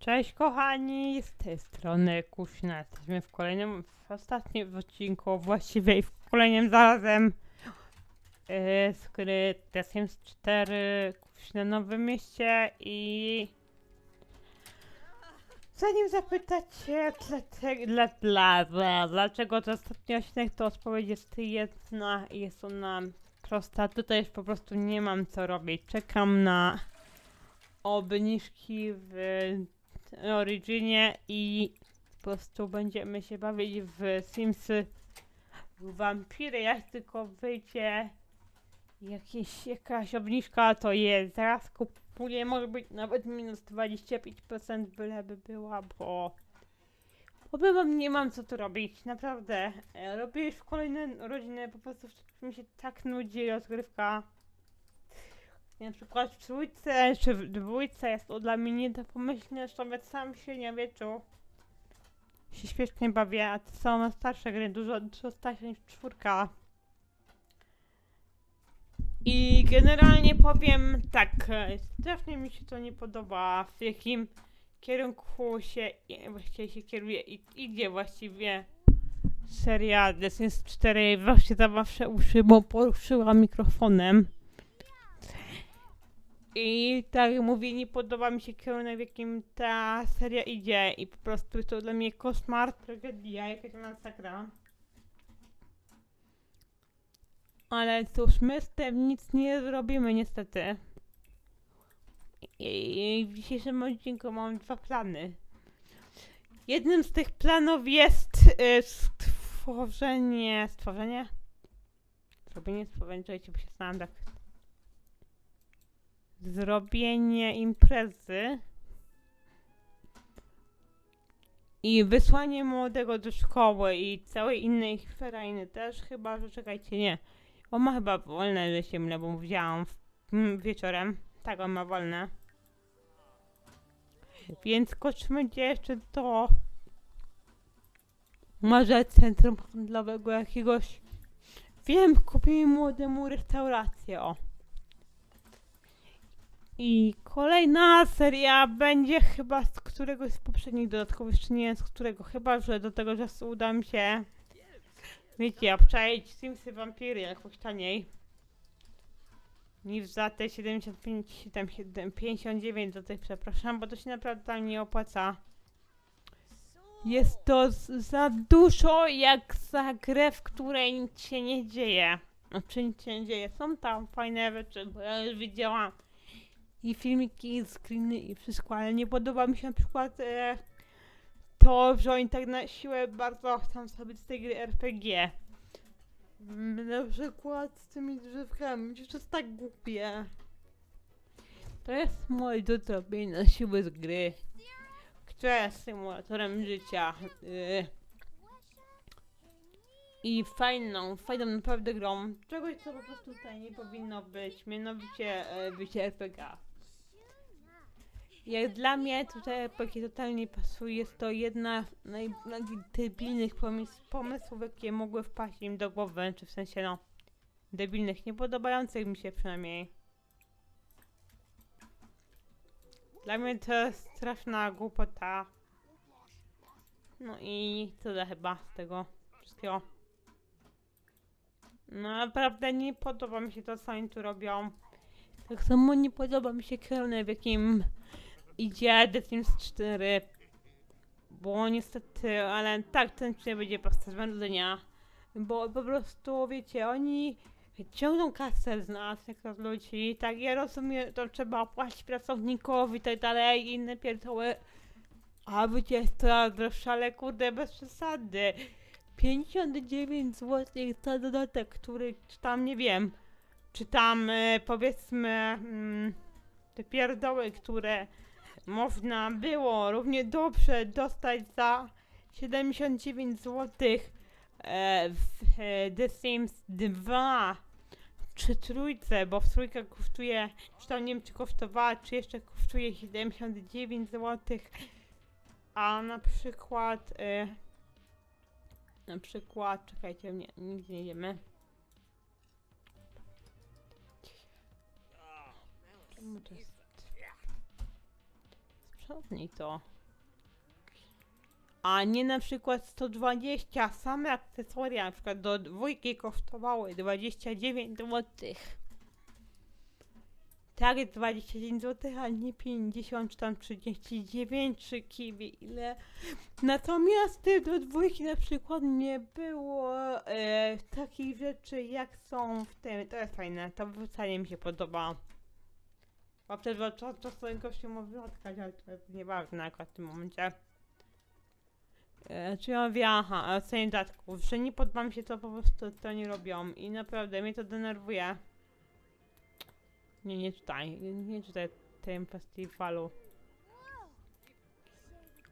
Cześć kochani, z tej strony Kuśna. Jesteśmy w kolejnym, w ostatnim odcinku, właściwie w kolejnym zarazem yy, z gry The Sims 4 Kuśna Nowym Mieście i zanim zapytacie dlaczego, dla, dla, dla, dlaczego to ostatni odcinek, to odpowiedź jest jedna i jest ona prosta. Tutaj już po prostu nie mam co robić. Czekam na obniżki w Originie i po prostu będziemy się bawić w Simsy w Vampiry. Jak tylko wyjdzie jakieś, jakaś obniżka, to jest. Zaraz kupuję, może być nawet minus 25% byleby była, bo bo nie mam co tu robić, naprawdę. E, Robię już kolejne rodziny, po prostu mi się tak nudzi rozgrywka. Na przykład w trójce czy w dwójce jest to dla mnie nie do pomyślenia, że nawet sam w średniowieczu się świetnie bawię, a to są starsze gry, dużo, dużo starsze niż czwórka. I generalnie powiem tak, strasznie mi się to nie podoba, w jakim kierunku się właściwie się kieruje i idzie właściwie seria Sims 4 właśnie zawsze uszy, bo poruszyła mikrofonem. I tak jak mówię, nie podoba mi się kierunek, w jakim ta seria idzie i po prostu to dla mnie koszmar, tragedia, jakaś masakra. Ale cóż, my z tym nic nie zrobimy niestety. I w dzisiejszym odcinku mam dwa plany. Jednym z tych planów jest y, stworzenie... Stworzenie? Zrobienie stworzenia, czekajcie, bo się znałam tak zrobienie imprezy i wysłanie młodego do szkoły i całej innej ferajny też chyba, że czekajcie, nie. On ma chyba wolne, że się mylę, bo widziałam w, m, wieczorem. Tak, on ma wolne. Więc skoczmy gdzie jeszcze do może centrum handlowego jakiegoś. Wiem, kupimy młodemu restaurację, o. I kolejna seria będzie chyba z któregoś z poprzednich dodatków, jeszcze nie z którego, chyba że do tego czasu uda mi się, wiecie, obczaić Simsy Vampiry jakoś taniej niż za te 75, 77, 59 do tych, przepraszam, bo to się naprawdę tam nie opłaca. Jest to za dużo jak za grę, w której nic się nie dzieje. Znaczy nic się nie dzieje. Są tam fajne rzeczy, bo ja już widziałam i filmiki, i screeny i wszystko, ale nie podoba mi się na przykład e, to, że oni tak na siłę bardzo chcą sobie z tej gry RPG. Mm, Na przykład z tymi drzewkami, przecież to jest tak głupie. To jest moje do zrobienia na siłę z gry, która jest symulatorem życia. y, I fajną, fajną naprawdę grą. Czegoś, co po prostu tutaj nie powinno być, mianowicie e, bycie RPG. Jak dla mnie tutaj RPG totalnie pasuje, jest to jedna z naj- najdebilnych pomys- pomysłów, jakie mogły wpaść im do głowy, czy w sensie no, debilnych, niepodobających mi się przynajmniej. Dla mnie to jest straszna głupota. No i tyle chyba z tego wszystkiego. No, naprawdę nie podoba mi się to, co oni tu robią. Tak samo nie podoba mi się kierunek, w jakim idzie The Sims 4. Bo niestety, ale tak, ten odcinek będzie prosta zmędzenia. Bo po prostu, wiecie, oni ciągną kasę z nas, jako z ludzi. Tak, ja rozumiem, to trzeba opłacić pracownikowi i tak dalej, i inne pierdoły. A wiecie, jest to droższe, ale kurde, bez przesady. 59 zł za dodatek, który, czy tam, nie wiem, czy tam, e, powiedzmy, mm, te pierdoły, które można było równie dobrze dostać za 79 zł e, w e, The Sims 2 czy trójce, bo w trójkę kosztuje, czy tam nie wiem czy kosztowała, czy jeszcze kosztuje 79 zł, a na przykład e, na przykład, czekajcie, nie, nigdzie nie idziemy. Czemu to jest? Cofnij to. A nie na przykład 120, same akcesoria na przykład do dwójki kosztowały 29 zł. Tak, 29 zł, a nie 50 czy tam 39 czy kiwi, ile. Natomiast do dwójki na przykład nie było e, takich rzeczy jak są w tym. To jest fajne, to wcale mi się podoba. Bo czasowego się może odkać, ale to jest nieważne akurat w tym momencie. E, czy ja mówię, aha, ale cenie dodatków, że nie podoba się to po prostu to nie robią i naprawdę mnie to denerwuje. Nie, nie tutaj, nie tutaj w tym festiwalu.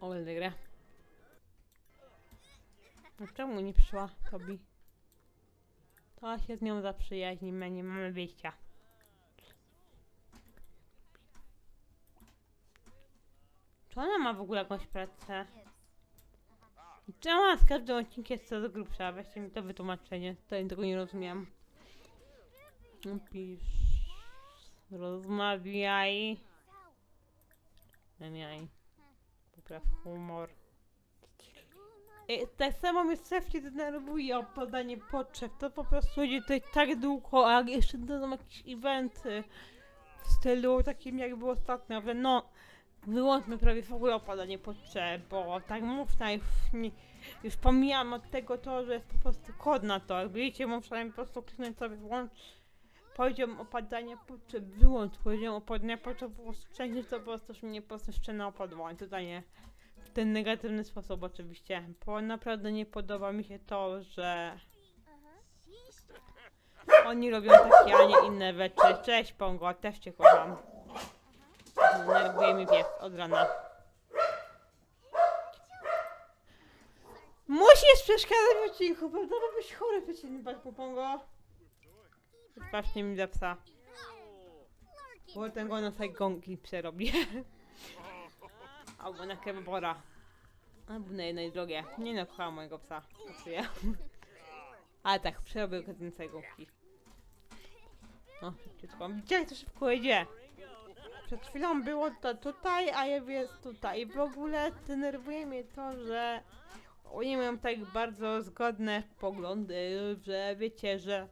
O, będę grę. No czemu nie przyszła Tobi? To się z nią zaprzyjaźnimy, nie mamy wyjścia. Czy ona ma w ogóle jakąś pracę? Czemu ona z każdym odcinkiem jest coraz grubsza? Weźcie mi to wytłumaczenie, to ja tego nie rozumiem. Pisz... Rozmawiaj. Rozmawiaj. Popraw humor. I tak samo mnie strasznie denerwuje o podanie potrzeb. To po prostu idzie tutaj tak długo, a jeszcze dodam jakieś eventy w stylu takim jak było ostatnio, ale no wyłączmy prawie w ogóle opadanie potrzeb, bo tak mówna już, nie, już pomijam od tego to, że jest po prostu kod na to. Jak widzicie, muszę po prostu kliknąć sobie włącz poziom opadania potrzeb, wyłącz poziom opadania potrzeb, po prostu częściej to po prostu mnie po prostu szczena opadła. Tutaj nie w ten negatywny sposób oczywiście, bo naprawdę nie podoba mi się to, że oni robią takie, a nie inne rzeczy. Cześć Pongo, też cię kocham. Denerwuje mi pies od rana. Musisz przeszkadzać w odcinku, prawda? Bo byś chory przecież bać po Pongo. Patrzcie mi za psa. Bo ten go na sajgonki przerobię. Albo na kebabora. Albo na jednej drogie. Nie no, mojego psa. Pracuję. Ale tak, przerobię go na sajgonki. O, szybciutko. Widzicie, jak to szybko idzie? Przed chwilą było to tutaj, a jest tutaj. W ogóle denerwuje mnie to, że oni mają tak bardzo zgodne poglądy, że wiecie, że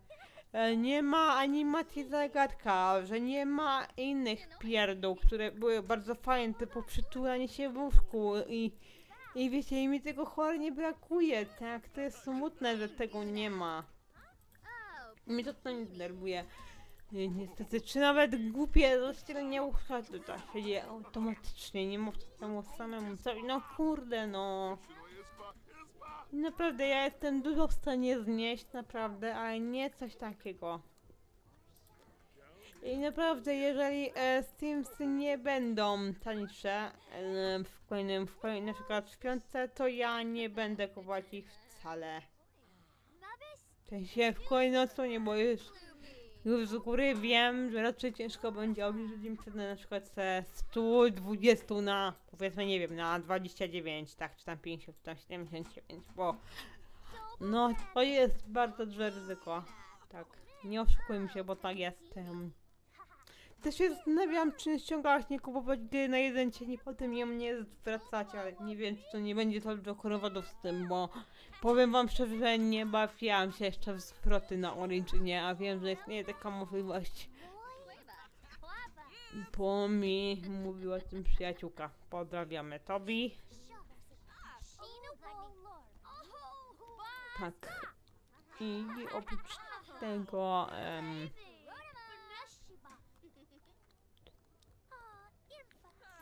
e, nie ma animacji zagadka, że nie ma innych pierdół, które były bardzo fajne, typu przytulanie się w łóżku i, i wiecie, i mi tego cholernie brakuje, tak? To jest smutne, że tego nie ma. Mnie to to nie denerwuje. Nie, Niestety, czy nawet głupie rozdzielenie łóżka tutaj się dzieje automatycznie, nie mówcie temu samemu coś, no kurde no. Naprawdę, ja jestem dużo w stanie znieść, naprawdę, ale nie coś takiego. I naprawdę, jeżeli e, nie będą tańsze e, w kolejnym, w kolejnym, na przykład w piątce, to ja nie będę kupować ich wcale. W sensie w kolejnej odsłonie, bo już już z góry wiem, że raczej ciężko będzie obniżyć im cenę na przykład ze 120 na powiedzmy nie wiem, na 29, tak, czy tam 50, czy tam 79, bo no to jest bardzo duże ryzyko. Tak, nie oszukujmy się, bo tak jest. Um. Też się zastanawiam, czy ściągać nie kupować gry na jeden dzień i potem ją nie zwracać, ale nie wiem, czy to nie będzie to do korowodów z tym, bo powiem wam szczerze, że nie bawiłam się jeszcze w zwroty na Origin, a wiem, że istnieje taka możliwość. Bo mi mówiła o tym przyjaciółka. Pozdrawiamy Tobi. Tak. I oprócz tego... em,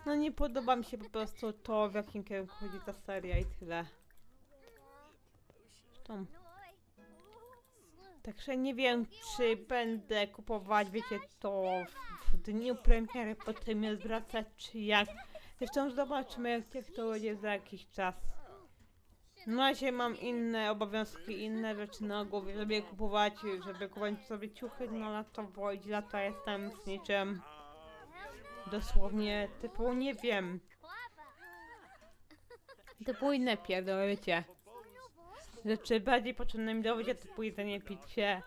No nie podoba mi się po prostu to, w jakim kierunku chodzi ta seria i tyle. Także nie wiem, czy będę kupować, wiecie, to w, dniu premiery, potem je zwracać, czy jak. Zresztą zobaczymy, jak, to będzie za jakiś czas. Na razie mam inne obowiązki, inne rzeczy na głowie, żeby kupować, żeby kupować sobie ciuchy na lato, bo i lata jestem z niczym. Dosłownie, typu, nie wiem. Typu inne pierdoły, wiecie. Rzeczy bardziej potrzebne mi do życia, typu jedzenie, picie.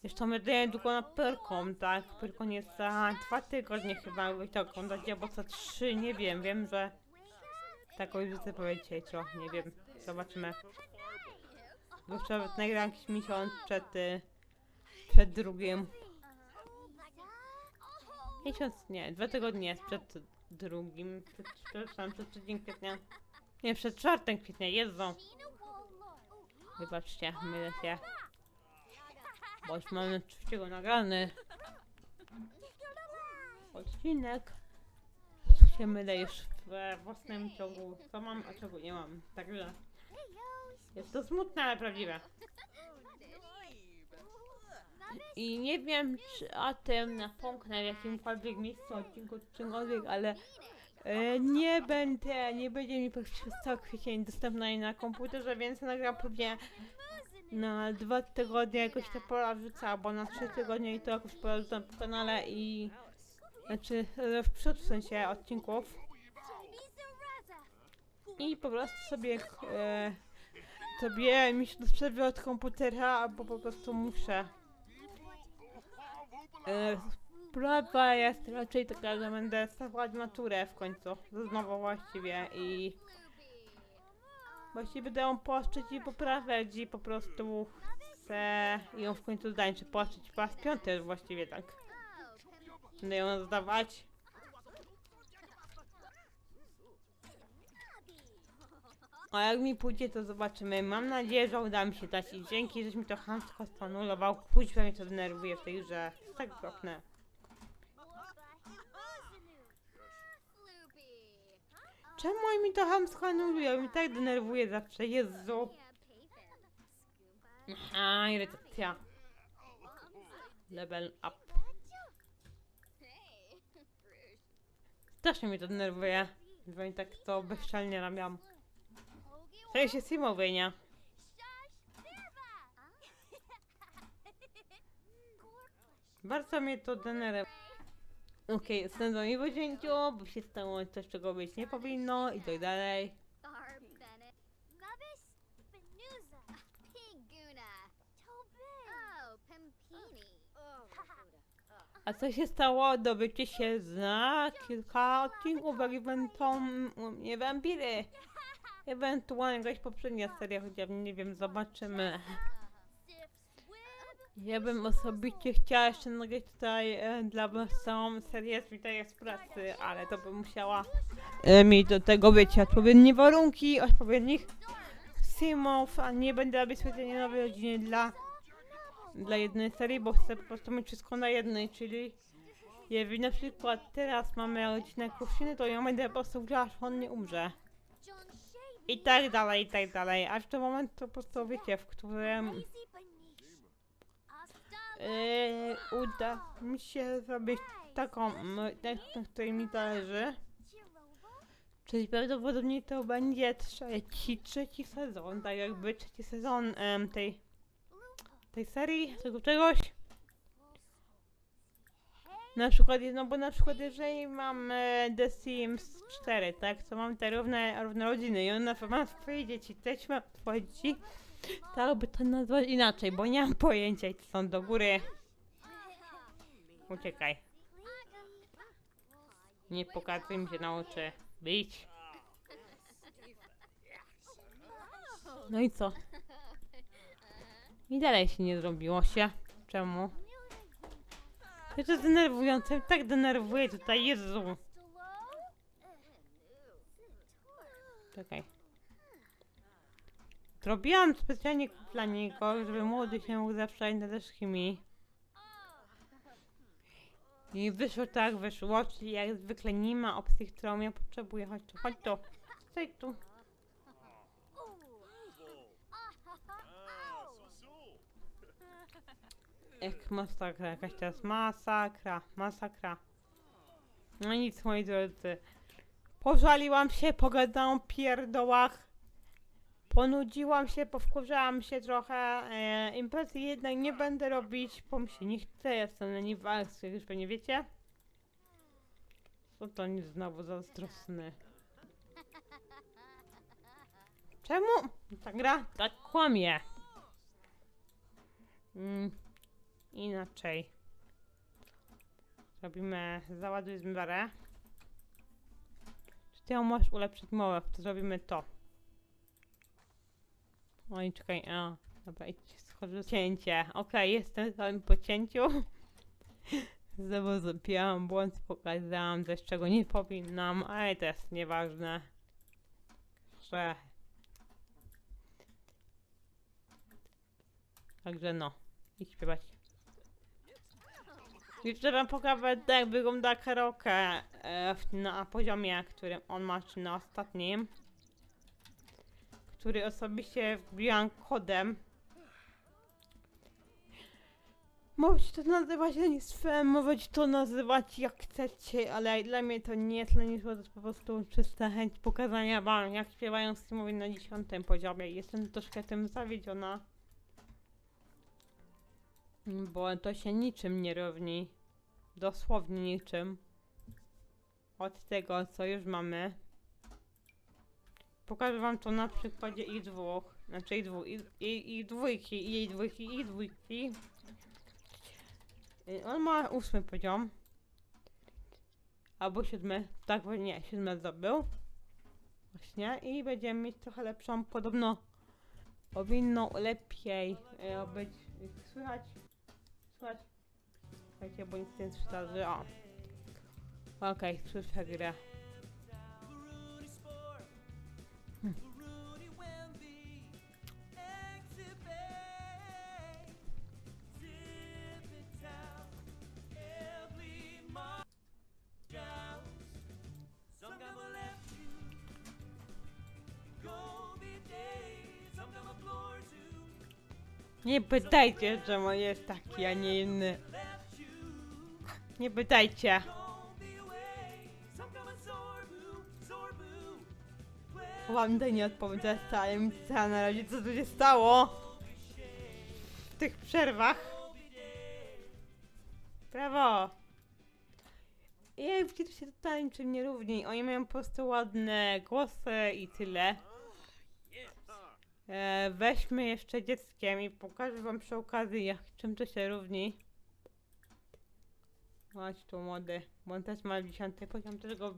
Zresztą jedynie długo na Pyrką, tak? Pyrką jest za dwa tygodnie chyba, to oglądać, albo za trzy, nie wiem. Wiem, że taką już wypowiedź dzisiaj trochę, nie wiem. Zobaczymy. Bo wczoraj nagrałam jakiś miesiąc przed, y, przed drugim. Miesiąc, nie, dwa tygodnie przed drugim, przed, przepraszam, przed trzecim kwietnia. Nie, przed czwartym kwietnia, Jezu. Wybaczcie, mylę się. Bo już mamy trzeciego nagrany odcinek. Się mylę już we własnym ciągu, co mam, a czego nie mam. Także jest to smutne, ale prawdziwe. I nie wiem, czy o tym napomknę w jakimkolwiek miejscu odcinku, czymkolwiek, ale e, nie będę, nie będzie mi przez cały kwiecień dostępna na komputerze, więc nagram pewnie na dwa tygodnie jakoś ta pora wrzucę, albo na trzy tygodnie i to jakoś pora wrzucam po kanale i znaczy w przód w sensie odcinków i po prostu sobie e, sobie mi się od komputera, albo po prostu muszę. E, sprawa jest raczej taka, że będę stawać maturę w końcu, znowu właściwie i właściwie będę ją płaszczyć i poprawiać i po prostu chcę ją w końcu zdać, czy płaszczyć po raz piąty właściwie tak. Będę ją zdawać. A jak mi pójdzie, to zobaczymy. Mam nadzieję, że uda mi się dać i dzięki, żeś mi to chamsko spanulował. Kuźwa mnie to denerwuje w tej grze. Tak okropne. Czemu oni mi to chamsko anulują? Mi tak denerwuje zawsze. Jezu. Aha, irytacja. Level up. Strasznie mnie to denerwuje. Bo oni tak to bezczelnie robią. To się Simowej, nie? Bardzo mnie to denerwuje. Okej, jestem do wzięciu, bo się stało coś, czego być nie powinno i tak dalej. A co się stało? Dowiecie się za kilka odcinków eventom, nie wampiry. Ewentualnie jakaś poprzednia seria, chociaż nie wiem, zobaczymy. Ja bym osobiście chciała jeszcze nagrać tutaj e, dla was całą serię z Witaj z pracy, ale to bym musiała e, mieć do tego, wiecie, odpowiednie warunki, odpowiednich simów, a nie będę robić specjalnie nowej rodziny dla, dla jednej serii, bo chcę po prostu mieć wszystko na jednej, czyli jeżeli na przykład teraz mamy rodzinę Krusziny, to ja będę po prostu grała, aż on nie umrze. I tak dalej, i tak dalej, a w tym moment to po prostu wiecie, w którym Yy, uda mi się zrobić taką, na której mi zależy. Czyli prawdopodobnie to będzie trzeci, trzeci sezon, tak jakby trzeci sezon tej, tej serii, tego czegoś. Na przykład, no bo na przykład jeżeli mam e, The Sims 4, tak, to mam te równe, równe rodziny i ona ma swoje dzieci, też ma swoje dzieci, to by to nazwać inaczej, bo nie mam pojęcia to są do góry. Uciekaj. Nie pokazuj mi się na oczy. Bić. No i co? I dalej się nie zrobiło się. Czemu? To jest denerwujące. Tak denerwuje tutaj. Jezu. Czekaj. Zrobiłam specjalnie dla niego, żeby młody się mógł zawsze na też chemii. I wyszło tak, wyszło, czyli jak zwykle nie ma opcji, którą ja potrzebuję. Chodź tu, chodź tu. Tu. Jak masakra, jakaś teraz masakra, masakra. No nic, moi drodzy. Pożaliłam się, pogadałam o pierdołach. Ponudziłam się, powkurzałam się trochę. E, imprezy jednak nie będę robić, bo mi się nie chce. Jestem leniwa, jak już pewnie wiecie. Co to nie znowu zazdrosny? Czemu ta gra tak kłamie? Mm, inaczej. Robimy załaduj zmywarę. Ty ją możesz ulepszyć mowę, to zrobimy to. Oj, czekaj, a, dobra, schodzę cięcie. Okej, jestem całym po cięciu. Znowu zrobiłam błąd, pokazałam coś, czego nie powinnam, ale to jest nieważne. Że... Także no, idź śpiewać. I trzeba pokazać, jak wygląda karaoke e, na poziomie, którym on ma, czy na ostatnim. Który osobiście wbijam kodem. Możecie to nazywać lenistwem, możecie to nazywać jak chcecie, ale dla mnie to nie jest lenistwo, to jest po prostu czysta chęć pokazania wam, jak śpiewają Steamowi na dziesiątym poziomie. Jestem troszkę tym zawiedziona. Bo to się niczym nie równi. Dosłownie niczym. Od tego, co już mamy. Pokażę wam to na przykładzie ich dwóch. Znaczy ich dwóch, ich, ich, ich dwójki, i jej dwójki, i dwójki. Y, On ma ósmy poziom. Albo siódmy. Tak, bo nie, siódmy zdobył. Właśnie. I będziemy mieć trochę lepszą, podobno powinno lepiej e, być. Słychać? Słychać? Słuchajcie, bo nic nie zdarzy. O. Okej, Nie pytajcie, czemu jest taki, a nie inny. Nie pytajcie. Wanda nie odpowiedziała tajemnica na razie, co tu się stało w tych przerwach. Brawo! Jak widzicie, to totalnie niczym nie równi. Oni mają po prostu ładne głosy i tyle. E, weźmy jeszcze dzieckiem i pokażę wam przy okazji, jak, czym to się równi. Chodź tu młody, bo on też ma 10 poziom, też go.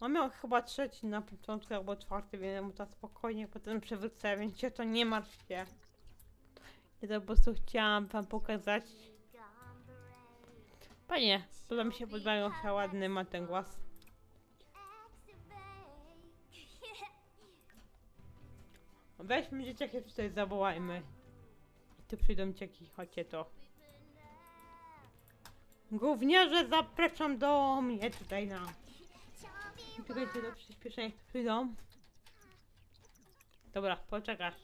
On miał chyba trzeci na początku albo czwarty, więc mu to spokojnie potem przywrócę, więc się to nie martwcie. Ja to po prostu chciałam wam pokazać. Panie, to mi się podobają, że ładny ma ten głos. Weźmy dzieciaki tutaj zawołajmy. I tu przyjdą dzieciaki, chodźcie to. Gówniarze zapraszam do mnie tutaj na... Czekajcie do przyspieszenia, jak tu przyjdą. Dobra, poczekasz.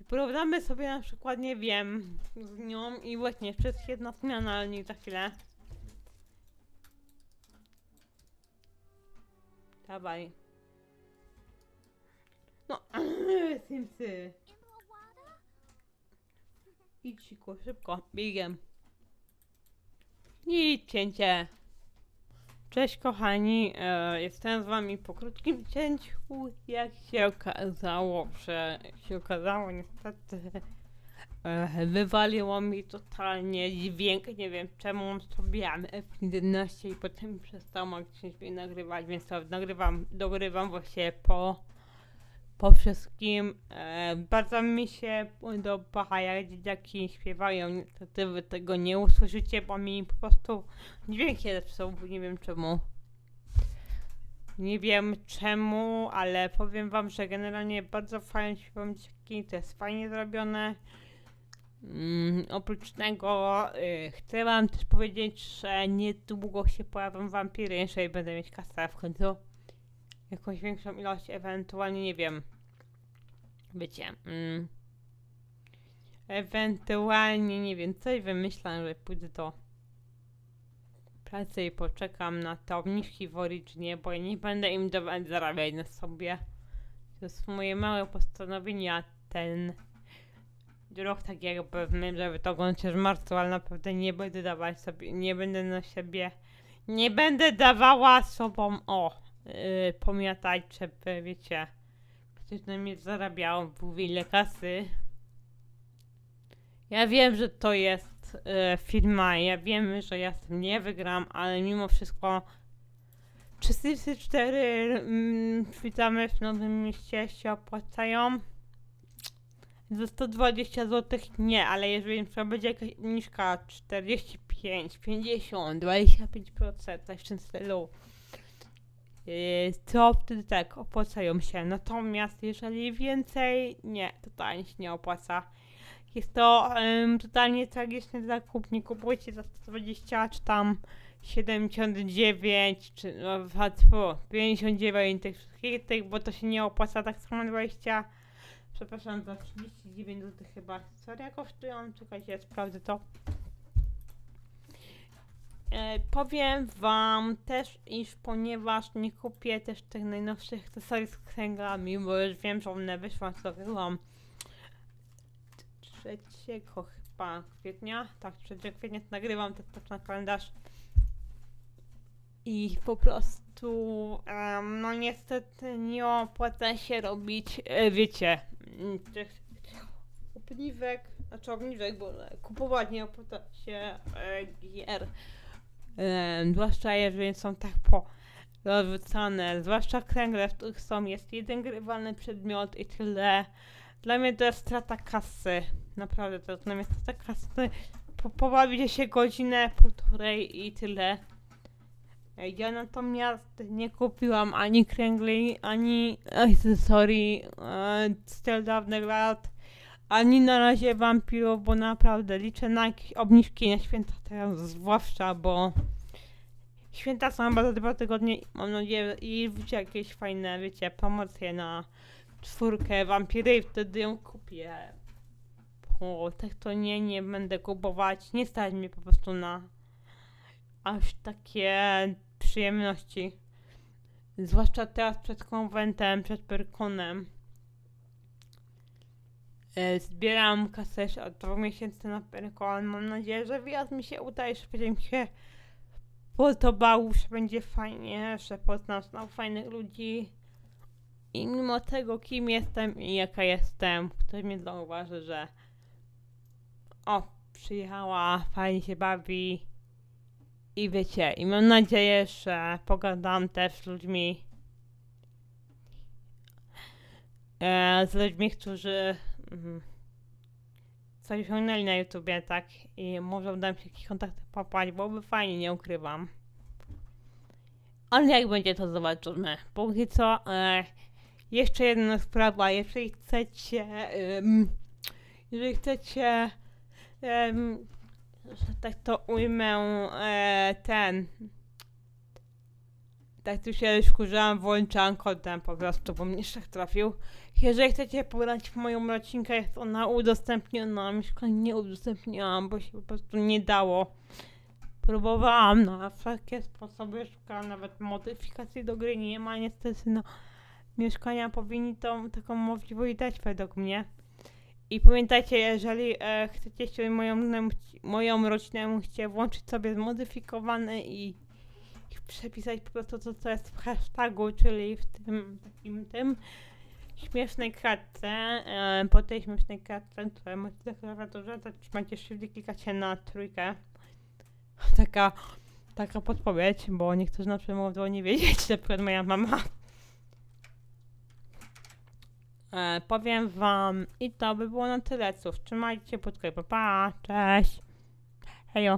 I porównamy sobie na przykład, nie wiem, z nią i właśnie jeszcze jest jedna zmiana, ale nie za chwilę. Dawaj. No, Simsy. Idź siku, szybko, biegiem. I cięcie. Cześć kochani, e, jestem z wami po krótkim cięciu. Jak się okazało, że się okazało niestety e, wywaliło mi totalnie dźwięk, nie wiem czemu zrobiłam F11 i potem przestał magicznie dźwięk nagrywać, więc to nagrywam, dogrywam właśnie po po wszystkim. E, bardzo mi się podoba, jak dzieciaki śpiewają. Niestety wy tego nie usłyszycie, bo mi po prostu dźwięki zepsuł, nie wiem czemu. Nie wiem czemu, ale powiem wam, że generalnie bardzo fajnie śpiewają dzieciaki, to jest fajnie zrobione. Mm, oprócz tego y, chcę wam też powiedzieć, że niedługo się pojawią wampiry, jeżeli będę mieć kasę w końcu jakąś większą ilość, ewentualnie nie wiem. Wiecie. Mm, ewentualnie nie wiem, coś wymyślam, że pójdę do pracy i poczekam na te obniżki w Originie, bo ja nie będę im dawać zarabiać na sobie. To jest moje małe postanowienie, a ten rok tak jakby my, żeby to kończyć w marcu, ale naprawdę nie będę dawać sobie, nie będę na siebie, nie będę dawała sobą, o, yy, pomiatać, żeby, wiecie, ktoś na mnie zarabiał, był ile kasy. Ja wiem, że to jest yy, firma, ja wiem, że ja z tym nie wygram, ale mimo wszystko 304 mm, witamy w Nowym Mieście się opłacają. Za 120 zł nie, ale jeżeli to będzie jakaś niżka 45, 50, 25%, coś w tym stylu, to wtedy tak, opłacają się. Natomiast jeżeli więcej, nie, totalnie się nie opłaca. Jest to em, totalnie tragiczny zakup, nie kupujcie za 120 czy tam 79 czy no, w- 59 tych wszystkich tych, bo to się nie opłaca tak samo 20 przepraszam za 39 zł chyba serio kosztują, czekajcie, sprawdzę to e, powiem wam też, iż ponieważ nie kupię też tych najnowszych akcesorii z kręgami, bo już wiem, że one wyszły co wyłam. 3 chyba kwietnia, tak 3 kwietnia nagrywam, patrzę na kalendarz. I po prostu, em, no niestety nie opłaca się robić, e, wiecie, mm, tych obniżek, znaczy obniżek, bo e, kupować nie opłaca się e, gier. Zwłaszcza jeżeli są tak po zwłaszcza kręgle, w których są, jest jeden grywalny przedmiot i tyle. Dla mnie to jest strata kasy. Naprawdę, to jest dla mnie strata kasy. Po, pobawicie się godzinę, półtorej i tyle. Ja natomiast nie kupiłam ani kręgli, ani akcesorii e, z tych dawnych lat, ani na razie wampirów, bo naprawdę liczę na jakieś obniżki na święta teraz, zwłaszcza, bo święta są chyba za dwa tygodnie, mam nadzieję, i wiecie, jakieś fajne, wiecie, promocje na czwórkę wampiry i wtedy ją kupię. Bo tak to nie, nie będę kupować, nie stać mnie po prostu na aż takie przyjemności. Zwłaszcza teraz przed konwentem, przed Perkonem. E, Zbieram kasę od dwóch miesięcy na Perkon. Mam nadzieję, że wyjazd mi się uda i że będzie mi się podobał, że będzie fajnie, że poznam znowu fajnych ludzi. I mimo tego, kim jestem i jaka jestem, ktoś mnie zauważy, że o, przyjechała, fajnie się bawi. I wiecie, i mam nadzieję, że pogadam też z ludźmi, e, z ludźmi, którzy coś osiągnęli na YouTubie, tak? I może uda mi się jakieś kontakty popłać, byłoby fajnie, nie ukrywam. Ale jak będzie, to zobaczymy. Póki co, e, jeszcze jedna sprawa, jeżeli chcecie, em, jeżeli chcecie, że tak to ujmę, e, ten. Tak tu się wkurzałam, włączałam kodem po prostu, bo mnie szach trafił. Jeżeli chcecie pobrać moją rodzinkę, jest ona udostępniona, mieszkanie nie udostępniłam, bo się po prostu nie dało. Próbowałam na wszelkie sposoby, szukałam nawet modyfikacji do gry, nie ma niestety, no. Mieszkania powinni tą taką możliwość dać według mnie. I pamiętajcie, jeżeli e, chcecie się moją, moją rodzinę, musicie włączyć sobie zmodyfikowane i, przepisać po prostu to, co jest w hashtagu, czyli w tym takim tym śmiesznej kartce. E, po tej śmiesznej kartce, która macie na klawiaturze, to trzymacie shift i klikacie na trójkę. Taka, taka podpowiedź, bo niektórzy na przykład mogą nie wiedzieć, na przykład moja mama. E, powiem wam i to by było na tyle. Cóż, trzymajcie się pod pa, pa, cześć!